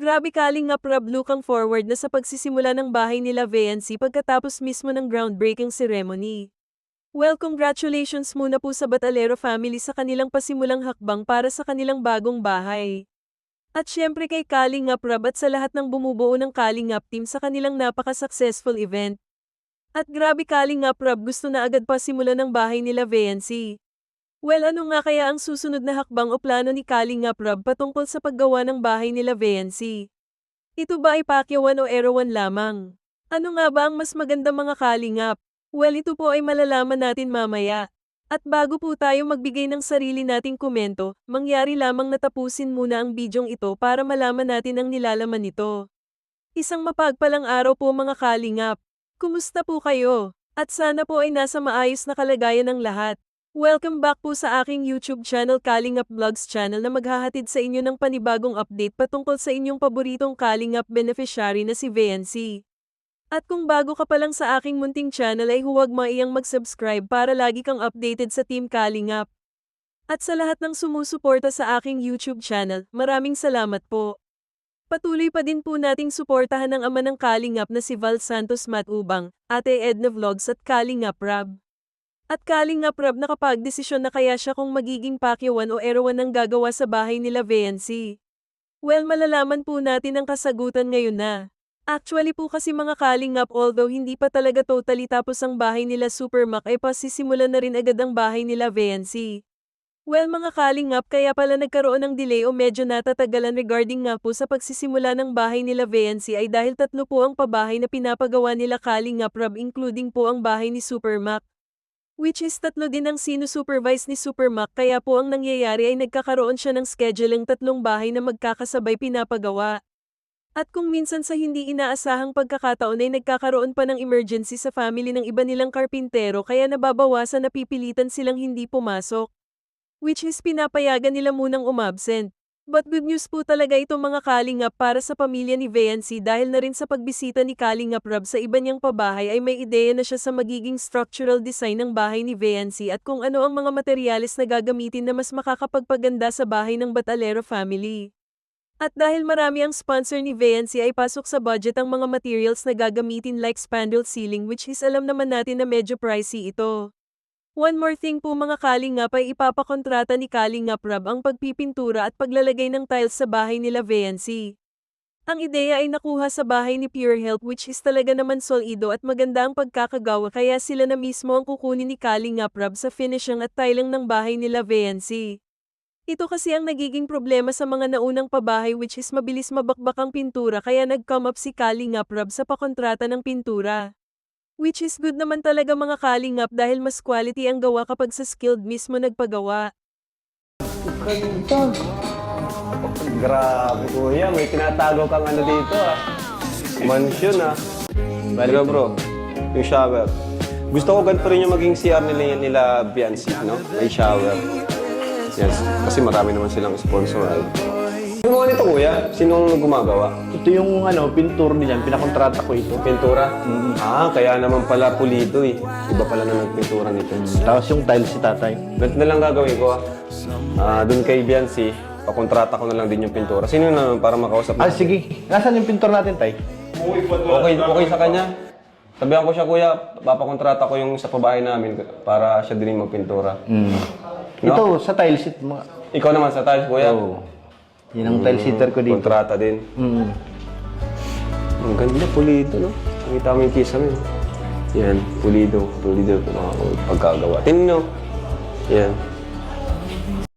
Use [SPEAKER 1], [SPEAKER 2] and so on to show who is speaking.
[SPEAKER 1] Grabe kaling nga prab looking forward na sa pagsisimula ng bahay nila VNC pagkatapos mismo ng groundbreaking ceremony. Well congratulations muna po sa Batalero family sa kanilang pasimulang hakbang para sa kanilang bagong bahay. At syempre kay Kalingap Rab at sa lahat ng bumubuo ng Kalingap team sa kanilang napaka-successful event. At grabe Kalingap Rab gusto na agad pa simulan ng bahay nila VNC. Well ano nga kaya ang susunod na hakbang o plano ni Kalingap Rab patungkol sa paggawa ng bahay nila VNC? Ito ba ay pakyawan o erawan lamang? Ano nga ba ang mas maganda mga Kalingap? Well ito po ay malalaman natin mamaya. At bago po tayo magbigay ng sarili nating komento, mangyari lamang natapusin muna ang bidyong ito para malaman natin ang nilalaman nito. Isang mapagpalang araw po mga Kalingap. Kumusta po kayo? At sana po ay nasa maayos na kalagayan ng lahat. Welcome back po sa aking YouTube channel Kalingap Vlogs channel na maghahatid sa inyo ng panibagong update patungkol sa inyong paboritong Kalingap beneficiary na si VNC. At kung bago ka pa lang sa aking munting channel ay huwag maiyang mag-subscribe para lagi kang updated sa Team Kalingap. At sa lahat ng sumusuporta sa aking YouTube channel, maraming salamat po. Patuloy pa din po nating suportahan ang ama ng Kalingap na si Val Santos Matubang, Ate Edna Vlogs at Kalingap Rab. At Kalingap Rab nakapagdesisyon na kaya siya kung magiging pakyawan o erawan ng gagawa sa bahay nila VNC. Well malalaman po natin ang kasagutan ngayon na. Actually po kasi mga Kalingap although hindi pa talaga totally tapos ang bahay nila Supermac ay pasisimulan na rin agad ang bahay nila VNC. Well mga Kalingap kaya pala nagkaroon ng delay o medyo natatagalan regarding nga po sa pagsisimula ng bahay nila VNC ay dahil tatlo po ang pabahay na pinapagawa nila Kalingap Rab including po ang bahay ni Supermac. Which is tatlo din ang sinusupervise ni Supermac kaya po ang nangyayari ay nagkakaroon siya ng scheduling tatlong bahay na magkakasabay pinapagawa. At kung minsan sa hindi inaasahang pagkakataon ay nagkakaroon pa ng emergency sa family ng iba nilang karpintero kaya nababawasan na pipilitan silang hindi pumasok. Which is pinapayagan nila munang umabsent. But good news po talaga ito mga Kalingap para sa pamilya ni VNC dahil na rin sa pagbisita ni Kalingap Rab sa iba niyang pabahay ay may ideya na siya sa magiging structural design ng bahay ni VNC at kung ano ang mga materyales na gagamitin na mas makakapagpaganda sa bahay ng Batalero family. At dahil marami ang sponsor ni VNC ay pasok sa budget ang mga materials na gagamitin like spandrel ceiling which is alam naman natin na medyo pricey ito. One more thing po mga Kalingap ay ipapakontrata ni Kalingap Rab ang pagpipintura at paglalagay ng tiles sa bahay nila VNC. Ang ideya ay nakuha sa bahay ni Pure Health which is talaga naman solido at maganda ang pagkakagawa kaya sila na mismo ang kukunin ni Kalingap Rab sa finishing at tiling ng bahay nila VNC. Ito kasi ang nagiging problema sa mga naunang pabahay which is mabilis mabakbak ang pintura kaya nag-come up si Kalingap Rab sa pakontrata ng pintura. Which is good naman talaga mga Kalingap dahil mas quality ang gawa kapag sa skilled mismo nagpagawa.
[SPEAKER 2] Ganda. Grabe kuya, may tinatago kang ano dito ah. Mansion ah. Pero bro, yung shower. Gusto ko ganito rin yung maging CR nila, nila Biancy, no? May shower. Yes, kasi marami naman silang sponsor. Ay. Mga nito kuya, sinong gumagawa?
[SPEAKER 3] Ito yung ano, pintur nila, pinakontrata ko ito.
[SPEAKER 2] Pintura? Ah, kaya naman pala pulido eh. Iba pala na nagpintura nito.
[SPEAKER 3] Tapos yung tiles si tatay.
[SPEAKER 2] Ganito na lang gagawin ko ah. Ah, doon kay Biancy, pakontrata ko na lang din yung pintura. Sino na para makausap
[SPEAKER 3] Ah,
[SPEAKER 2] natin?
[SPEAKER 3] sige. Nasaan yung pintor natin, tay?
[SPEAKER 2] Okay, okay sa kanya. Sabihan ko siya, kuya, papakontrata ko yung sa pabahay namin para siya din yung magpintura.
[SPEAKER 3] Mm.
[SPEAKER 2] No?
[SPEAKER 3] Ito, sa tiles sheet, mga...
[SPEAKER 2] Ikaw naman sa tiles, kuya.
[SPEAKER 3] Oo. Yan ang tile seater ko dito.
[SPEAKER 2] Kontrata din.
[SPEAKER 3] Mm.
[SPEAKER 2] Ang ganda, pulido, no? Nakita mo yung kisame. no? Yan, pulido. Pulido pagkagawa. Tingnan nyo. Yan.